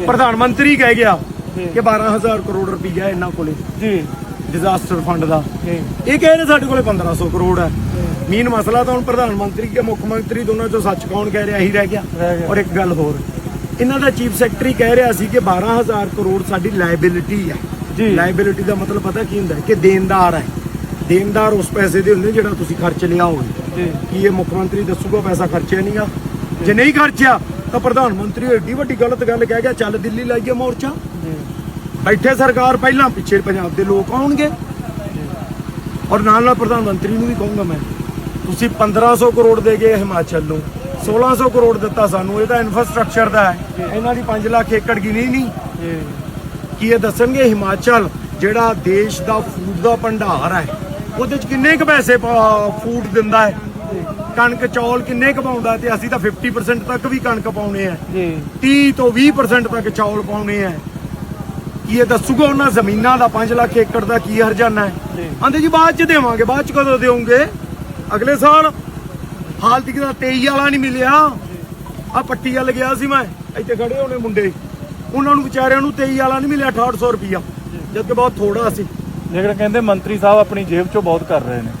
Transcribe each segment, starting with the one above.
ਪ੍ਰਧਾਨ ਮੰਤਰੀ ਕਹਿ ਗਿਆ। ਕਿ 12000 ਕਰੋੜ ਰੁਪਈਆ ਇਹਨਾਂ ਕੋਲੇ। ਜੀ। ਡਿਜ਼ਾਸਟਰ ਫੰਡ ਦਾ। ਇਹ ਕਹਿ ਰਹੇ ਸਾਡੇ ਕੋਲੇ 1500 ਕਰੋੜ ਹੈ। ਮੀਨ ਮਸਲਾ ਤਾਂ ਹੁਣ ਪ੍ਰਧਾਨ ਮੰਤਰੀ ਕੇ ਮੁੱਖ ਮੰਤਰੀ ਦੋਨਾਂ ਚੋਂ ਸੱਚ ਕੌਣ ਕਹਿ ਰਿਹਾ ਇਹੀ ਰਹਿ ਗਿਆ। ਔਰ ਇੱਕ ਗੱਲ ਹੋਰ ਇਹਨਾਂ ਦਾ ਚੀਫ ਸੈਕਟਰੀ ਕਹਿ ਰਿਹਾ ਸੀ ਕਿ 12000 ਕਰੋੜ ਸਾਡੀ ਲਾਇਬਿਲਿਟੀ ਹੈ। ਜੀ। ਲਾਇਬਿਲਿਟੀ ਦਾ ਮਤਲਬ ਪਤਾ ਕੀ ਹੁੰਦਾ ਹੈ? ਕਿ ਦੇਣਦਾਰ ਹੈ। ਦੇਣਦਾਰ ਉਸ ਪੈਸੇ ਦੇ ਹੁੰਦੇ ਜਿਹੜਾ ਤੁਸੀਂ ਖਰਚ ਲਿਆ ਹੋਵੇ। ਜੀ। ਕੀ ਇਹ ਮੁੱਖ ਮੰਤਰੀ ਦੱਸੂਗਾ ਪੈਸਾ ਖਰਚਿਆ ਨਹੀਂਗਾ ਜੇ ਨਹੀਂ ਖਰਚਿਆ ਤਾਂ ਪ੍ਰਧਾਨ ਮੰਤਰੀ ਏਡੀ ਵੱਡੀ ਗਲਤ ਗੱਲ ਕਹਿ ਗਿਆ, ਚੱਲ ਦਿੱਲੀ ਲਾਈਏ ਮੋਰਚਾ। ਬੈਠੇ ਸਰਕਾਰ ਪਹਿਲਾਂ ਪਿੱਛੇ ਪੰਜਾਬ ਦੇ ਲੋਕ ਆਉਣਗੇ। ਔਰ ਨਾਲ ਨਾਲ ਪ੍ਰਧਾਨ ਮੰਤਰੀ ਨੂੰ ਵੀ ਕਹੂੰਗਾ ਮੈਂ, ਤੁਸੀਂ 1500 ਕਰੋੜ ਦੇ ਗਏ ਹਿਮਾਚਲ ਨੂੰ 1600 ਕਰੋੜ ਦਿੱਤਾ ਸਾਨੂੰ ਇਹਦਾ ਤਾਂ ਇਨਫਰਾਸਟ੍ਰਕਚਰ ਦਾ ਹੈ। ਇਹਨਾਂ ਦੀ 5 ਲੱਖ ਏਕੜ ਗਿਣੀ ਨਹੀਂ। ਕੀ ਇਹ ਦੱਸਣਗੇ? ਹਿਮਾਚਲ, ਜਿਹੜਾ ਦੇਸ਼ ਦਾ ਫੂਡ ਦਾ ਭੰਡਾਰ ਹੈ, ਉਹਦੇ ਚ ਕਿੰਨੇ ਕੁ ਪੈਸੇ ਫੂਡ ਦਿੰਦਾ ਹੈ? ਕਣਕ ਚੌਲ ਕਿੰਨੇ ਕੁ ਪਾਉਂਦਾ ਤੇ ਅਸੀਂ ਤਾਂ 50% ਤੱਕ ਵੀ ਕਣਕ ਪਾਉਣੇ ਆ। ਜੀ। 30 ਤੋਂ 20% ਤੱਕ ਚੌਲ ਪਾਉਣੇ ਆ। ਕੀ ਇਹ ਦੱਸੂਗਾ ਉਹਨਾਂ ਜ਼ਮੀਨਾਂ ਦਾ 5 ਲੱਖ ਏਕੜ ਦਾ ਕੀ ਹਰਜਾਨਾ। ਹੈ? ਆਂਦੇ ਜੀ ਬਾਅਦ ਚ ਦੇਵਾਂਗੇ ਬਾਅਦ ਚ ਕਦੋਂ ਦੇਵੋਗੇ? ਅਗਲੇ ਸਾਲ ਹਾਲ ਤੱਕ ਦਾ 23 ਵਾਲਾ ਨਹੀਂ ਮਿਲਿਆ। ਆ ਪੱਟੀ ਵੱਲ ਗਿਆ ਸੀ ਮੈਂ ਇੱਥੇ ਖੜੇ ਹੋਣੇ ਮੁੰਡੇ। ਉਹਨਾਂ ਨੂੰ ਵਿਚਾਰਿਆਂ ਨੂੰ 23 ਵਾਲਾ ਨਹੀਂ ਮਿਲਿਆ 6800 ਰੁਪਿਆ ਜਦ ਕਿ ਬਹੁਤ ਥੋੜਾ ਸੀ। ਲੇਕਿਨ ਕਹਿੰਦੇ ਮੰਤਰੀ ਸਾਹਿਬ ਆਪਣੀ ਜੇਬ ਚੋਂ ਬਹੁਤ ਕਰ ਰਹੇ ਨੇ।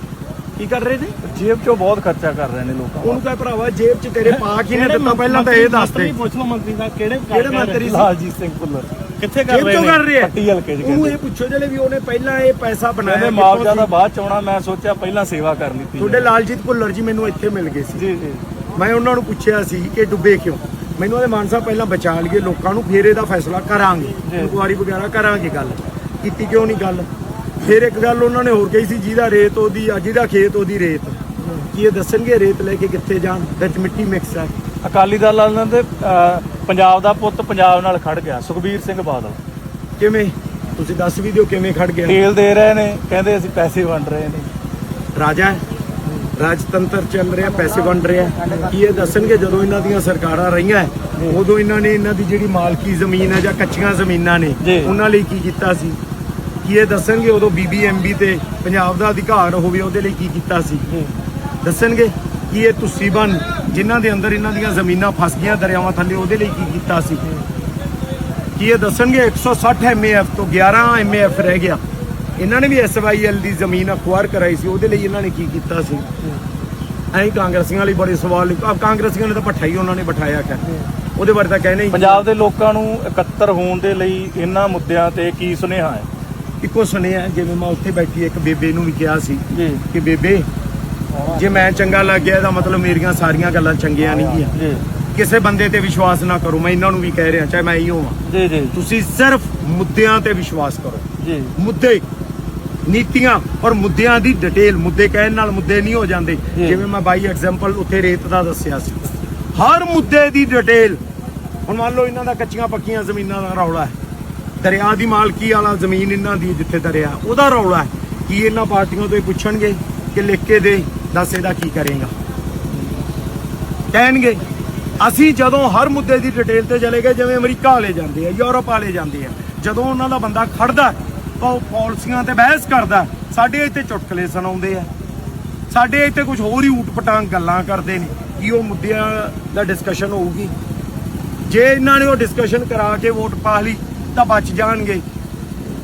ਕੀ ਕਰ ਰਹੇ ਨੇ? ਜੇਬ ਚੋਂ ਬਹੁਤ ਖਰਚਾ ਕਰ ਰਹੇ ਨੇ ਲੋਕਾਂ ਉਹਨੂੰ ਕਹੇ ਭਰਾਵਾ ਜੇਬ 'ਚ ਤੇਰੇ ਪਾ ਕੀ ਨੇ ਦਿੱਤਾ ਪਹਿਲਾਂ ਤਾਂ ਇਹ ਦੱਸ ਦੇ। ਪੁੱਛ ਲਓ ਮੰਤਰੀ ਸਾਹਿਬ ਕਿਹੜੇ ਕਿਹੜੇ ਮੰਤਰੀ ਲਾਲਜੀਤ ਸਿੰਘ ਭੁੱਲਰ। ਕਿੱਥੇ ਕਰ ਰਹੇ ਨੇ? ਕਰ ਰਹੇ ਪੱਟੀ ਹਲਕੇ ਚ ਕਹਿੰਦੇ ਇਹ ਪੁੱਛੋ ਜਿਹੜੇ ਵੀ ਉਹਨੇ ਪਹਿਲਾਂ ਇਹ ਪੈਸਾ ਬਣਾਇਆ ਮੁਆਵਜ਼ਾ ਸੀ? ਦਾ ਬਾਅਦ ਚ ਆਉਣਾ ਮੈਂ ਸੋਚਿਆ ਪਹਿਲਾਂ ਸੇਵਾ ਕਰ ਲਿੱਤੀ ਤੁਹਾਡੇ ਲਾਲਜੀਤ ਭੁੱਲਰ ਜੀ ਮੈਨੂੰ ਇੱਥੇ ਮਿਲ ਗਏ ਸੀ। ਜੀ ਜੀ। ਮੈਂ ਉਹਨਾਂ ਨੂੰ ਪੁੱਛਿਆ ਸੀ ਕਿ ਡੁੱਬੇ ਕਿਉਂ? ਮੈਨੂੰ ਉਹਦੇ ਮਾਨ ਸਾਹਿਬ ਪਹਿਲਾਂ ਬਚਾ ਲਈਏ ਲੋਕਾਂ ਨੂੰ ਫਿਰ ਇਹਦਾ ਫੈਸਲਾ ਕਰਾਂਗੇ। ਇਨਕੁਆਰੀ ਵਗੈਰਾ ਕਰਾਂਗੇ ਗੱਲ। ਕੀਤੀ ਕਿਉਂ ਨਹੀਂ ਗੱਲ? ਫਿਰ ਇੱਕ ਗੱਲ ਉਹਨਾਂ ਨੇ ਹੋਰ ਕਹੀ ਸੀ ਜਿਹਦਾ ਰੇਤ ਉਹਦੀ ਆ ਜਿਹਦਾ ਖੇਤ ਉਹਦੀ ਰੇਤ। ਕੀ ਇਹ ਦੱਸਣਗੇ ਰੇਤ ਲੈ ਕੇ ਕਿੱਥੇ ਜਾਣ? ਵਿੱਚ ਮਿੱਟੀ ਮਿਕਸ ਹੈ ਅਕਾਲੀ ਦਲ ਵਾਲਿਆਂ ਦੇ ਪੰਜਾਬ ਦਾ ਪੁੱਤ ਪੰਜਾਬ ਨਾਲ ਖੜ ਗਿਆ ਸੁਖਬੀਰ ਸਿੰਘ ਬਾਦਲ। ਕਿਵੇਂ? ਤੁਸੀਂ ਦੱਸ ਵੀ ਦਿਓ ਕਿਵੇਂ ਖੜ ਗਿਆ। ਤੇਲ ਦੇ ਰਹੇ ਨੇ ਕਹਿੰਦੇ ਅਸੀਂ ਪੈਸੇ ਵੰਡ ਰਹੇ ਨੇ। ਰਾਜਾ ਰਾਜਤੰਤਰ ਚੱਲ ਰਿਹਾ ਪੈਸੇ ਵੰਡ ਰਿਹਾ। ਕੀ ਇਹ ਦੱਸਣਗੇ? ਜਦੋਂ ਇਹਨਾਂ ਦੀਆਂ ਸਰਕਾਰਾਂ ਰਹੀਆਂ ਉਦੋਂ ਇਹਨਾਂ ਨੇ ਇਹਨਾਂ ਦੀ ਜਿਹੜੀ ਮਾਲਕੀ ਜ਼ਮੀਨ ਹੈ ਜਾਂ ਕੱਚੀਆਂ ਜ਼ਮੀਨਾਂ ਨੇ। ਉਹਨਾਂ ਲਈ ਕੀ ਕੀਤਾ ਸੀ? ਕੀ ਇਹ ਦੱਸਣਗੇ ਉਦੋਂ ਬੀਬੀਐਮਬੀ ਤੇ ਪੰਜਾਬ ਦਾ ਅਧਿਕਾਰ ਹੋਵੇ ਉਹਦੇ ਲਈ ਕੀ ਕੀਤਾ ਸੀ? ਦੱਸਣਗੇ ਕੀ ਇਹ ਤੁਸੀਂ ਬਨ ਜਿਨ੍ਹਾਂ ਦੇ ਅੰਦਰ ਇਹਨਾਂ ਦੀਆਂ ਜ਼ਮੀਨਾਂ ਫਸ ਗਈਆਂ ਦਰਿਆਵਾਂ ਥੱਲੇ ਉਹਦੇ ਲਈ ਕੀ ਕੀਤਾ ਸੀ? ਕੀ ਇਹ ਦੱਸਣਗੇ? 160 ਐਮਏਐਫ ਤੋਂ 11 ਐਮਏਐਫ ਰਹਿ ਗਿਆ। ਇਹਨਾਂ ਨੇ ਵੀ ਐਸਵਾਈਐਲ ਦੀ ਜ਼ਮੀਨ ਅਕਵਾਇਰ ਕਰਾਈ ਸੀ ਉਹਦੇ ਲਈ ਇਹਨਾਂ ਨੇ ਕੀ ਕੀਤਾ ਸੀ? ਐਂ ਕਾਂਗਰਸੀਆਂ ਲਈ ਬੜੇ ਸਵਾਲ ਆ ਕਾਂਗਰਸੀਆਂ ਨੇ ਤਾਂ ਪੱਠਾ ਹੀ ਉਹਨਾਂ ਨੇ ਬਿਠਾਇਆ ਕਰ ਉਹਦੇ ਬਾਰੇ ਤਾਂ ਕਹਿਣਾ ਹੀ ਪੰਜਾਬ ਦੇ ਲੋਕਾਂ ਨੂੰ ਇਕੱਤਰ ਹੋਣ ਦੇ ਲਈ ਇਹਨਾਂ ਮੁੱਦਿਆਂ ਤੇ ਕੀ ਸੁਨੇਹਾ ਹੈ? ਇੱਕੋ ਸੁਣਿਆ ਜਿਵੇਂ ਮੈਂ ਉੱਥੇ ਬੈਠੀ ਇੱਕ ਬੇਬੇ ਨੂੰ ਵੀ ਕਿਹਾ ਸੀ ਕਿ ਬੇਬੇ ਜੇ ਮੈਂ ਚੰਗਾ ਲੱਗ ਗਿਆ ਇਹਦਾ ਮਤਲਬ ਮੇਰੀਆਂ ਸਾਰੀਆਂ ਗੱਲਾਂ ਚੰਗੀਆਂ ਨਹੀਂ ਗੀਆਂ ਕਿਸੇ ਬੰਦੇ ਤੇ ਵਿਸ਼ਵਾਸ ਨਾ ਕਰੋ ਮੈਂ ਇਹਨਾਂ ਨੂੰ ਵੀ ਕਹਿ ਰਿਹਾ ਚਾਹੇ ਮੈਂ ਹੀ ਹੋਵਾਂ ਜੀ ਜੀ। ਤੁਸੀਂ ਸਿਰਫ ਮੁੱਦਿਆਂ ਤੇ ਵਿਸ਼ਵਾਸ ਕਰੋ। ਜੀ। ਮੁੱਦੇ ਨੀਤੀਆਂ ਔਰ ਮੁੱਦਿਆਂ ਦੀ ਡਿਟੇਲ ਮੁੱਦੇ ਕਹਿਣ ਨਾਲ ਮੁੱਦੇ ਨਹੀਂ ਹੋ ਜਾਂਦੇ। ਜਿਵੇਂ ਮੈਂ ਬਾਈ ਐਗਜ਼ਾਮਪਲ ਉੱਥੇ ਰੇਤ ਦਾ ਦੱਸਿਆ ਸੀ। ਹਰ ਮੁੱਦੇ ਦੀ ਡਿਟੇਲ ਹੁਣ ਮੰਨ ਲਓ ਇਹਨਾਂ ਦਾ ਕੱਚੀਆਂ ਪੱਕੀਆਂ ਜ਼ਮੀਨਾਂ ਦਾ ਰੌਲਾ ਹੈ। ਦਰਿਆ ਦੀ ਮਾਲਕੀ ਵਾਲਾ ਜ਼ਮੀਨ ਇਹਨਾਂ ਦੀ ਜਿੱਥੇ ਦਰਿਆ, ਉਹਦਾ ਰੌਲਾ ਕੀ ਇਹਨਾਂ ਪਾਰਟੀਆਂ ਤੋਂ ਇਹ ਪੁੱਛਣਗੇ ਕਿ ਲਿਖ ਕੇ ਦੇ, ਦੱਸ ਇਹਦਾ ਕੀ ਕਰੇਗਾ। ਕਹਿਣਗੇ, ਅਸੀਂ ਜਦੋਂ ਹਰ ਮੁੱਦੇ ਦੀ ਡਿਟੇਲ ਤੇ ਚਲੇ ਗਏ, ਜਿਵੇਂ ਅਮਰੀਕਾ ਵਾਲੇ ਜਾਂਦੇ ਆ, ਯੂਰਪ ਵਾਲੇ ਜਾਂਦੇ ਆ, ਜਦੋਂ ਉਹਨਾਂ ਦਾ ਬੰਦਾ ਖੜਦਾ ਤਾਂ ਉਹ ਪਾਲਿਸੀਆਂ ਤੇ ਬਹਿਸ ਕਰਦਾ ਸਾਡੇ ਇੱਥੇ ਚੁਟਕਲੇ ਸੁਣਾਉਂਦੇ ਆ। ਸਾਡੇ ਇੱਥੇ ਕੁਝ ਹੋਰ ਹੀ ਊਟ ਪਟਾਂਗ ਗੱਲਾਂ ਕਰਦੇ ਨੇ, ਕੀ ਉਹ ਮੁੱਦਿਆਂ ਦਾ ਡਿਸਕਸ਼ਨ ਹੋਊਗੀ? ਜੇ ਇਹਨਾਂ ਨੇ ਉਹ ਡਿਸਕਸ਼ਨ ਕਰਾ ਕੇ ਵੋਟ ਪਾ ਲਈ ਤਾਂ ਬਚ ਜਾਣਗੇ।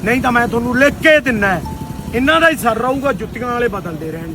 ਨਹੀਂ ਤਾਂ ਮੈਂ ਤੁਹਾਨੂੰ ਲਿਖ ਕੇ ਦਿੰਨਾ ਇਹਨਾਂ ਦਾ ਹੀ ਸਰ ਰਹੂਗਾ, ਜੁੱਤੀਆਂ ਵਾਲੇ ਬਦਲਦੇ ਰਹਿਣ